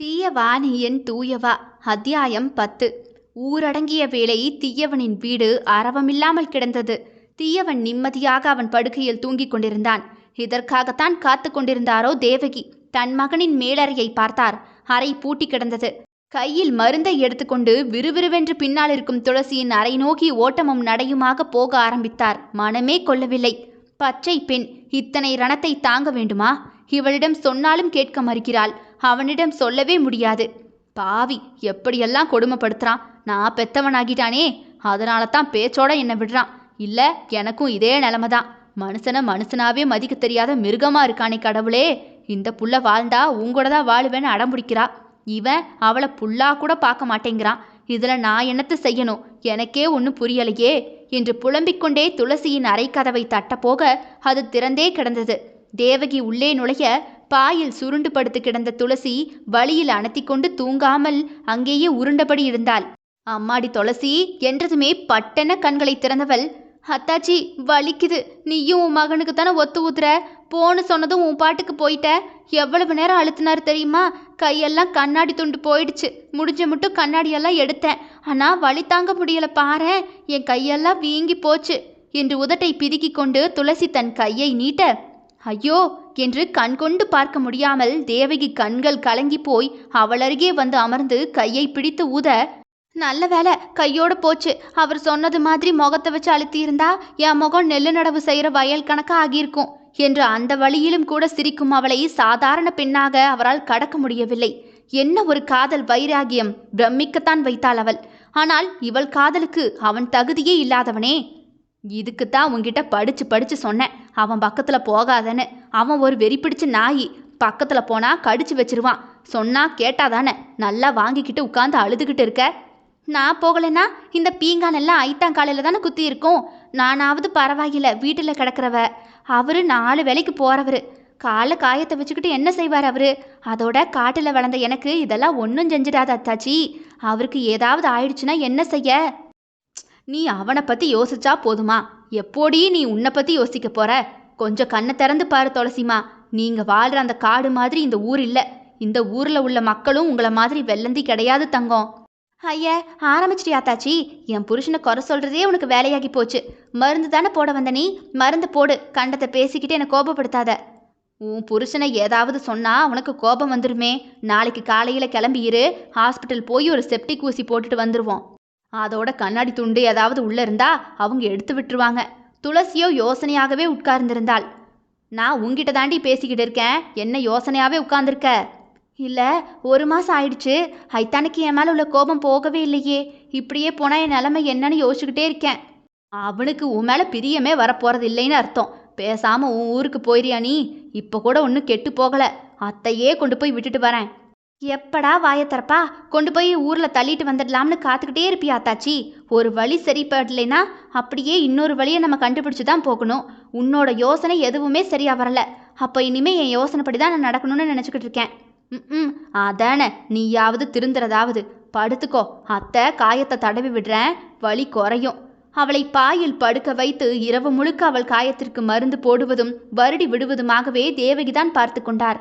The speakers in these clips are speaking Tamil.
தீயவா தூயவா. அத்தியாயம் பத்து. ஊரடங்கிய வேளை தீயவனின் வீடு அரவமில்லாமல் கிடந்தது. தீயவன் நிம்மதியாக அவன் படுக்கையில் தூங்கிக் கொண்டிருந்தான். இதற்காகத்தான் காத்து கொண்டிருந்தாரோ தேவகி. தன் மகனின் மேலறையை பார்த்தார். அறை பூட்டி கிடந்தது. கையில் மருந்தை எடுத்துக்கொண்டு விறுவிறுவென்று பின்னால் இருக்கும் துளசியின் அறை நோக்கி ஓட்டமும் நடையுமாக போக ஆரம்பித்தார். மனமே கொள்ளவில்லை. பச்சை பெண் இத்தனை ரணத்தை தாங்க வேண்டுமா? இவளிடம் சொன்னாலும் கேட்க மறுக்கிறாள். அவனிடம் சொல்லவே முடியாது. பாவி எப்படியெல்லாம் கொடுமைப்படுத்துறான்? நான் பெத்தவனாகிட்டானே. அதனால தான் பேச்சோட என்னை விடுறான். இல்லை எனக்கும் இதே நிலமை தான் மனுஷனை மனுஷனாவே மதிக்க தெரியாத மிருகமா இருக்கானே கடவுளே. இந்த புள்ள வாழ்ந்தா உங்கூட தான் வாழுவேன்னு அடம்பிடிக்கிறா. இவன் அவளை புல்லா கூட பார்க்க மாட்டேங்கிறான். இதுல நான் என்னத்தை செய்யணும்? எனக்கே ஒன்றும் புரியலையே. என்று புலம்பிக்கொண்டே துளசியின் அரைக்கதவை தட்டப்போக அது திறந்தே கிடந்தது. தேவகி உள்ளே நுழைய பாயில் சுருண்டு படுத்து கிடந்த துளசி வழியில் அணத்திக்கொண்டு கொண்டு தூங்காமல் அங்கேயே உருண்டபடி இருந்தாள். அம்மாடி துளசி என்றதுமே பட்டென கண்களை திறந்தவள். அத்தாச்சி வலிக்குது. நீயும் உன் மகனுக்கு தானே ஒத்து ஊத்துற? போன்னு சொன்னதும் உன் பாட்டுக்கு போயிட்ட. எவ்வளவு நேரம் அழுத்தினார் தெரியுமா? கையெல்லாம் கண்ணாடி துண்டு போயிடுச்சு. முடிஞ்ச மட்டும் கண்ணாடியெல்லாம் எடுத்தேன். ஆனால் வலி தாங்க முடியல பாரேன் என் கையெல்லாம் வீங்கி போச்சு. என்று உதட்டை பிதுக்கி கொண்டு துளசி தன் கையை நீட்ட ஐயோ என்று கண்கொண்டு பார்க்க முடியாமல் தேவகி கண்கள் கலங்கி போய் அவள் அருகே வந்து அமர்ந்து கையை பிடித்து ஊத நல்ல வேலை கையோட போச்சு. அவர் சொன்னது மாதிரி முகத்தை வச்சு அழுத்தியிருந்தா என் முகம் நெல்லு நடவு செய்கிற வயல் கணக்காக ஆகியிருக்கும் என்று அந்த வழியிலும் கூட சிரிக்கும் அவளை சாதாரண பெண்ணாக அவரால் கடக்க முடியவில்லை. என்ன ஒரு காதல் வைராகியம் பிரமிக்கத்தான் வைத்தாள் அவள். ஆனால் இவள் காதலுக்கு அவன் தகுதியே இல்லாதவனே. இதுக்கு தான் உங்ககிட்ட படிச்சு படிச்சு சொன்னேன். அவன் பக்கத்துல போகாதன்னு. அவன் ஒரு வெறி பிடிச்ச நாயி. பக்கத்துல போனா கடிச்சு வச்சிருவான். சொன்னா கேட்டாதானே. நல்லா வாங்கிக்கிட்டு உட்காந்து அழுதுகிட்டு இருக்க. நான் போகலைன்னா இந்த பீங்கானெல்லாம் ஐத்தாங்காலையில் தானே குத்தி இருக்கும். நானாவது பரவாயில்ல வீட்டில் கிடக்கிறவ. அவரு நாலு வேலைக்கு போறவரு. காலை காயத்தை வச்சுக்கிட்டு என்ன செய்வார் அவரு? அதோட காட்டில் வளர்ந்த எனக்கு இதெல்லாம் ஒன்றும் செஞ்சிடாத அத்தாச்சி. அவருக்கு ஏதாவது ஆயிடுச்சுன்னா என்ன செய்ய? நீ அவனை பத்தி யோசிச்சா போதுமா? எப்போடி நீ உன்னை பத்தி யோசிக்க போற? கொஞ்சம் கண்ணை திறந்து பாரு துளசிமா. நீங்க வாழ்ற அந்த காடு மாதிரி இந்த ஊர் இல்ல. இந்த ஊர்ல உள்ள மக்களும் உங்கள மாதிரி வெள்ளந்தி கிடையாது தங்கம். ஐய ஆரம்பிச்சிட்டியா தாச்சி? என் புருஷனை குறை சொல்றதே உனக்கு வேலையாகி போச்சு. மருந்து தானே போட வந்த நீ? மருந்து போடு. கண்டத்தை பேசிக்கிட்டு என்னை கோபப்படுத்தாத. உன் புருஷனை ஏதாவது சொன்னா உனக்கு கோபம் வந்துருமே. நாளைக்கு காலையில கிளம்பிரு ஹாஸ்பிட்டல் போய் ஒரு செப்டிக் ஊசி போட்டுட்டு வந்துருவோம். அதோட கண்ணாடி துண்டு ஏதாவது உள்ள இருந்தா அவங்க எடுத்து விட்டுருவாங்க. துளசியோ யோசனையாகவே உட்கார்ந்திருந்தாள். நான் உங்ககிட்ட தாண்டி பேசிக்கிட்டு இருக்கேன். என்ன யோசனையாவே உட்கார்ந்துருக்க? இல்ல ஒரு மாசம் ஆயிடுச்சு. ஐத்தானுக்கு என் மேல உள்ள கோபம் போகவே இல்லையே. இப்படியே போனா என் நிலைமை என்னன்னு யோசிச்சுக்கிட்டே இருக்கேன். அவனுக்கு உன் மேல பிரியமே வரப்போறது இல்லைன்னு அர்த்தம். பேசாம உன் ஊருக்கு போயிறியா நீ? இப்ப கூட ஒன்றும் கெட்டு போகல. அத்தையே கொண்டு போய் விட்டுட்டு வரேன். எப்படா வாயை திறப்பா? கொண்டு போய் ஊரில் தள்ளிட்டு வந்துடலாம்னு காத்துக்கிட்டே இருப்பியா தாச்சி ஒரு வழி சரிப்படலைன்னா அப்படியே இன்னொரு வழியை நம்ம கண்டுபிடிச்சு தான் போகணும். உன்னோட யோசனை எதுவுமே சரியா வரல. அப்போ இனிமே என் யோசனைப்படி தான் நான் நடக்கணும்னு நினச்சிக்கிட்டு இருக்கேன். ம் அதானே நீயாவது திருந்துறதாவது. படுத்துக்கோ. அத்தை காயத்தை தடவி விடுறேன். வலி குறையும். அவளை பாயில் படுக்க வைத்து இரவு முழுக்க அவள் காயத்திற்கு மருந்து போடுவதும் வருடி விடுவதுமாகவே தேவகிதான் பார்த்து கொண்டார்.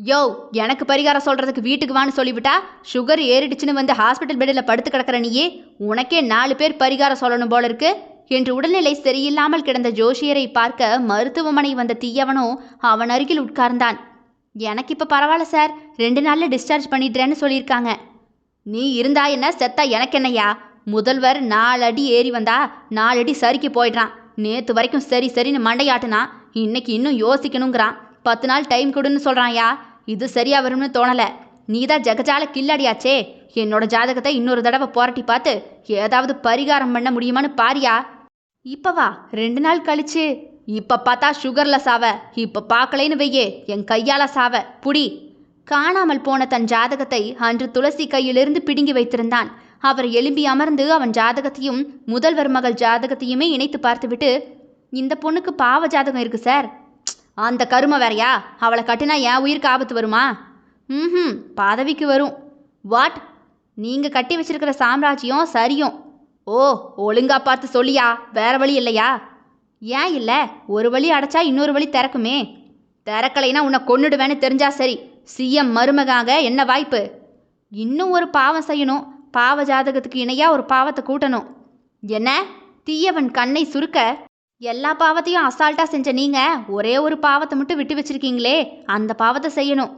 யோ எனக்கு பரிகாரம் சொல்றதுக்கு வீட்டுக்கு வான்னு சொல்லிவிட்டா? சுகர் ஏறிடுச்சுன்னு வந்து ஹாஸ்பிட்டல் பெட்டில் படுத்து கிடக்கிற நீயே உனக்கே நாலு பேர் பரிகாரம் சொல்லணும் போல இருக்கு. என்று உடல்நிலை சரியில்லாமல் கிடந்த ஜோஷியரை பார்க்க மருத்துவமனை வந்த தீயவனும் அவன் அருகில் உட்கார்ந்தான். எனக்கு இப்போ பரவாயில்ல சார். ரெண்டு நாளில் டிஸ்சார்ஜ் பண்ணிடுறேன்னு சொல்லியிருக்காங்க. நீ இருந்தா என்ன? செத்தா எனக்கு என்னையா முதல்வர் நாலு அடி ஏறி வந்தா நாலு அடி சரிக்கு போயிடுறான். நேற்று வரைக்கும் சரி சரின்னு மண்டையாட்டுனா இன்னைக்கு இன்னும் யோசிக்கணுங்கிறான். பத்து நாள் டைம் கொடுன்னு சொல்கிறான்யா இது சரியாக வரும்னு தோணலை. நீ தான் ஜெகஜால கில்லடியாச்சே. என்னோட ஜாதகத்தை இன்னொரு தடவை புரட்டி பார்த்து ஏதாவது பரிகாரம் பண்ண முடியுமான்னு பாரியா. இப்போ வா ரெண்டு நாள் கழிச்சு. இப்போ பார்த்தா சுகரில் சாவ. இப்போ பார்க்கலைன்னு வையே. என் கையால் சாவ. புடி. காணாமல் போன தன் ஜாதகத்தை அன்று துளசி கையிலிருந்து பிடுங்கி வைத்திருந்தான். அவர் எழும்பி அமர்ந்து அவன் ஜாதகத்தையும் முதல்வர் மகள் ஜாதகத்தையுமே இணைத்து பார்த்துவிட்டு இந்த பொண்ணுக்கு பாவ ஜாதகம் இருக்கு சார். அந்த கருமை வேறையா? அவளை கட்டினா என் உயிருக்கு ஆபத்து வருமா? ம் பதவிக்கு வரும். வாட்? நீங்கள் கட்டி வச்சிருக்கிற சாம்ராஜ்யம் சரியும். ஓ ஒழுங்கா பார்த்து சொல்லியா? வேற வழி இல்லையா? ஏன் இல்லை? ஒரு வழி அடைச்சா இன்னொரு வழி திறக்குமே. திறக்கலைன்னா உன்னை கொன்னுடுவேன்னு தெரிஞ்சா சரி. சிஎம் மருமகாக என்ன வாய்ப்பு? இன்னும் ஒரு பாவம் செய்யணும். பாவ ஜாதகத்துக்கு இணையாக ஒரு பாவத்தை கூட்டணும். என்ன? தீயவன் கண்ணை சுருக்க எல்லா பாவத்தையும் அசால்ட்டாக செஞ்ச நீங்கள் ஒரே ஒரு பாவத்தை மட்டும் விட்டு வச்சிருக்கீங்களே அந்த பாவத்தை செய்யணும்.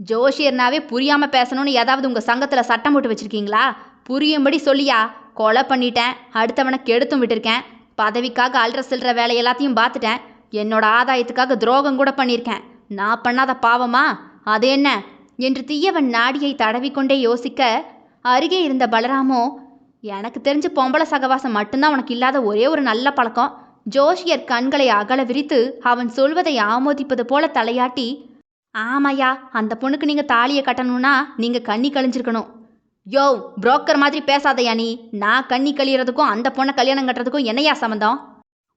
ஜோஷியர்னாவே புரியாமல் பேசணும்னு ஏதாவது உங்கள் சங்கத்தில் சட்டம் போட்டு வச்சுருக்கீங்களா? புரியும்படி சொல்லியா கொலை பண்ணிட்டேன் அடுத்தவனை கெடுத்தும் விட்டுருக்கேன் பதவிக்காக அல்ற சில்ற வேலை எல்லாத்தையும் பார்த்துட்டேன் என்னோட ஆதாயத்துக்காக துரோகம் கூட பண்ணியிருக்கேன் நான் பண்ணாத பாவமா? அது என்ன? என்று தீயவன் நாடியை தடவிக்கொண்டே யோசிக்க அருகே இருந்த பலராமோ எனக்கு தெரிஞ்ச பொம்பளை சகவாசம் மட்டும்தான் உனக்கு இல்லாத ஒரே ஒரு நல்ல பழக்கம் ஜோஷியர் கண்களை அகல விரித்து அவன் சொல்வதை ஆமோதிப்பது போல தலையாட்டி ஆமாயா அந்த பொண்ணுக்கு நீங்கள் தாலியை கட்டணும்னா நீங்கள் கண்ணி கழிஞ்சிருக்கணும். யோ புரோக்கர் மாதிரி பேசாதயா நீ. நான் கண்ணி கழியறதுக்கும் அந்த பொண்ணை கல்யாணம் கட்டுறதுக்கும் என்னையா சம்மந்தம்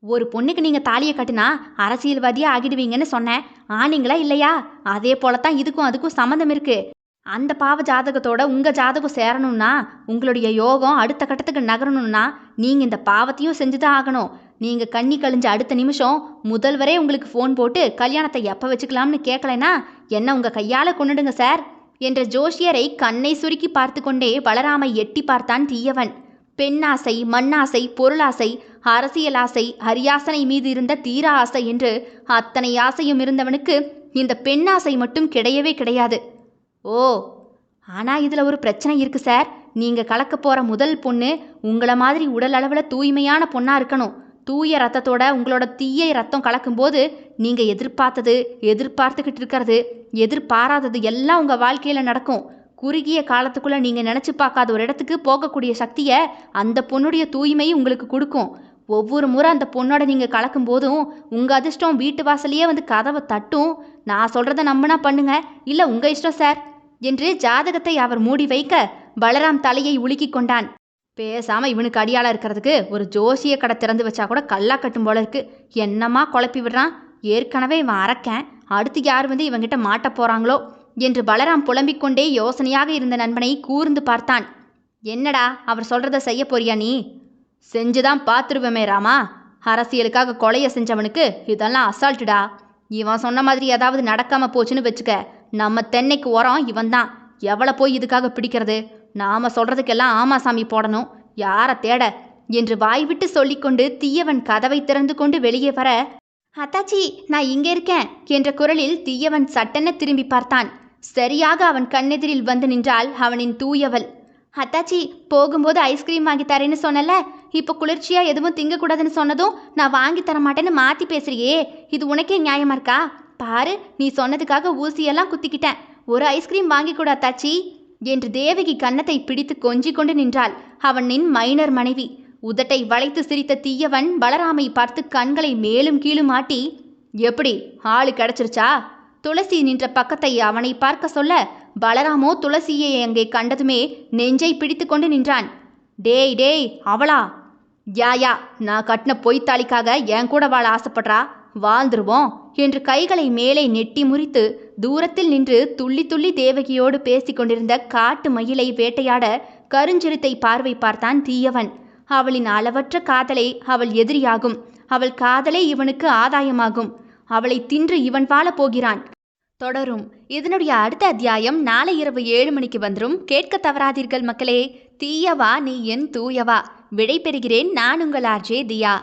ஒரு பொண்ணுக்கு நீங்கள் தாலியை கட்டினா அரசியல்வாதியாக ஆகிடுவீங்கன்னு சொன்னேன். ஆனீங்களா இல்லையா? அதே போலத்தான் இதுக்கும் அதுக்கும் சம்மந்தம் இருக்குது அந்த பாவ ஜாதகத்தோட உங்க ஜாதகம் சேரணும்னா உங்களுடைய யோகம் அடுத்த கட்டத்துக்கு நகரணும்னா நீங்க இந்த பாவத்தையும் செஞ்சுதான் ஆகணும். நீங்க கண்ணி கழிஞ்ச அடுத்த நிமிஷம் முதல்வரே உங்களுக்கு ஃபோன் போட்டு கல்யாணத்தை எப்போ வச்சுக்கலாம்னு கேட்கலைன்னா என்ன உங்க கையால கொண்டுடுங்க சார் என்ற ஜோஷியரை கண்ணை சுருக்கி பார்த்து கொண்டே பலராமை எட்டி பார்த்தான் தீயவன். பெண்ணாசை மண்ணாசை பொருளாசை அரசியல் ஆசை ஹரியாசனை மீது இருந்த தீர ஆசை என்று அத்தனை ஆசையும் இருந்தவனுக்கு இந்த பெண்ணாசை மட்டும் கிடையவே கிடையாது. ஓ ஆனால் இதில் ஒரு பிரச்சனை இருக்குது சார். நீங்கள் கலக்க போகிற முதல் பொண்ணு உங்களை மாதிரி உடல் அளவில் தூய்மையான பொண்ணாக இருக்கணும். தூய ரத்தத்தோட உங்களோட தீய ரத்தம் கலக்கும்போது நீங்கள் எதிர்பார்த்தது எதிர்பார்த்துக்கிட்டு இருக்கிறது எதிர்பாராதது எல்லாம் உங்கள் வாழ்க்கையில் நடக்கும். குறுகிய காலத்துக்குள்ளே நீங்கள் நினச்சி பார்க்காத ஒரு இடத்துக்கு போகக்கூடிய சக்தியை அந்த பொண்ணுடைய தூய்மை உங்களுக்கு கொடுக்கும். ஒவ்வொரு முறை அந்த பொண்ணோட நீங்கள் கலக்கும் போதும் உங்கள் அதிர்ஷ்டம் வீட்டு வாசலையே வந்து கதவை தட்டும். நான் சொல்கிறத நம்பினா பண்ணுங்க. இல்லை உங்கள் இஷ்டம் சார். என்று ஜாதகத்தை அவர் மூடி வைக்க பலராம் தலையை உலுக்கிக் கொண்டான். பேசாம இவனுக்கு அடியாளா இருக்கிறதுக்கு ஒரு ஜோசிய கடை திறந்து வச்சா கூட கல்லா கட்டும் போல இருக்கு. என்னமா குழப்பி விடுறான்? ஏற்கனவே இவன் அறக்கேன் அடுத்து யார் வந்து இவங்கிட்ட மாட்ட போறாங்களோ? என்று பலராம் புலம்பிக் கொண்டே யோசனையாக இருந்த நண்பனை கூர்ந்து பார்த்தான். என்னடா அவர் சொல்றத செய்ய போறியா நீ? செஞ்சுதான் பார்த்துருவேமே ராமா. அரசியலுக்காக கொலையை செஞ்சவனுக்கு இதெல்லாம் அசால்ட்டுடா. இவன் சொன்ன மாதிரி ஏதாவது நடக்காம போச்சுன்னு வச்சுக்க. நம்ம தென்னைக்கு உரம் இவன் தான் எவ்வளோ போய் இதுக்காக பிடிக்கிறது? நாம சொல்றதுக்கெல்லாம் ஆமா சாமி போடணும். யாரை தேட? என்று வாய்விட்டு சொல்லிக்கொண்டு தீயவன் கதவை திறந்து கொண்டு வெளியே வர அத்தாச்சி நான் இங்கே இருக்கேன் என்ற குரலில் தீயவன் சட்டென திரும்பி பார்த்தான். சரியாக அவன் கண்ணெதிரில் வந்து நின்றாள் அவனின் தூயவள் அத்தாச்சி போகும்போது ஐஸ்கிரீம் வாங்கி தரேன்னு சொன்னல? இப்போ குளிர்ச்சியா எதுவும் திங்கக்கூடாதுன்னு சொன்னதும் நான் வாங்கி தர மாட்டேன்னு மாத்தி பேசுறியே. இது உனக்கே நியாயமா இருக்கா? பாரு நீ சொன்னதுக்காக ஊசியெல்லாம் குத்திக்கிட்டேன். ஒரு ஐஸ்கிரீம் வாங்கி கூட அத்தாச்சி என்று தேவகி கன்னத்தை பிடித்து கொஞ்சிக் கொண்டு நின்றாள் அவனின் மைனர் மனைவி. உதட்டை வளைத்து சிரித்த தீயவன் பலராமை பார்த்து கண்களை மேலும் கீழும் ஆட்டி எப்படி ஆளு கிடைச்சிருச்சா? துளசி நின்ற பக்கத்தை அவனை பார்க்க சொல்ல பலராமோ துளசியை அங்கே கண்டதுமே நெஞ்சை பிடித்து கொண்டு நின்றான். டேய் டேய் அவளா? யா யா நான் கட்டின பொய்த்தாளிக்காக என் கூட வாழ ஆசைப்படுறா? வாழ்ந்துருவோம் என்று கைகளை மேலே நெட்டி முறித்து தூரத்தில் நின்று துள்ளி துள்ளி தேவகியோடு பேசிக் கொண்டிருந்த காட்டு மயிலை வேட்டையாட கருஞ்சிறுத்தை பார்வை பார்த்தான் தீயவன். அவளின் அளவற்ற காதலே அவள் எதிரியாகும். அவள் காதலே இவனுக்கு ஆதாயமாகும். அவளை தின்று இவன் வாழப் போகிறான். தொடரும். இதனுடைய அடுத்த அத்தியாயம் நாளை இரவு ஏழு மணிக்கு வந்துரும். கேட்க தவறாதீர்கள் மக்களே. தீயவா நீ என் தூயவா. விடை பெறுகிறேன் நான் உங்கள் ஆர்ஜே தியா.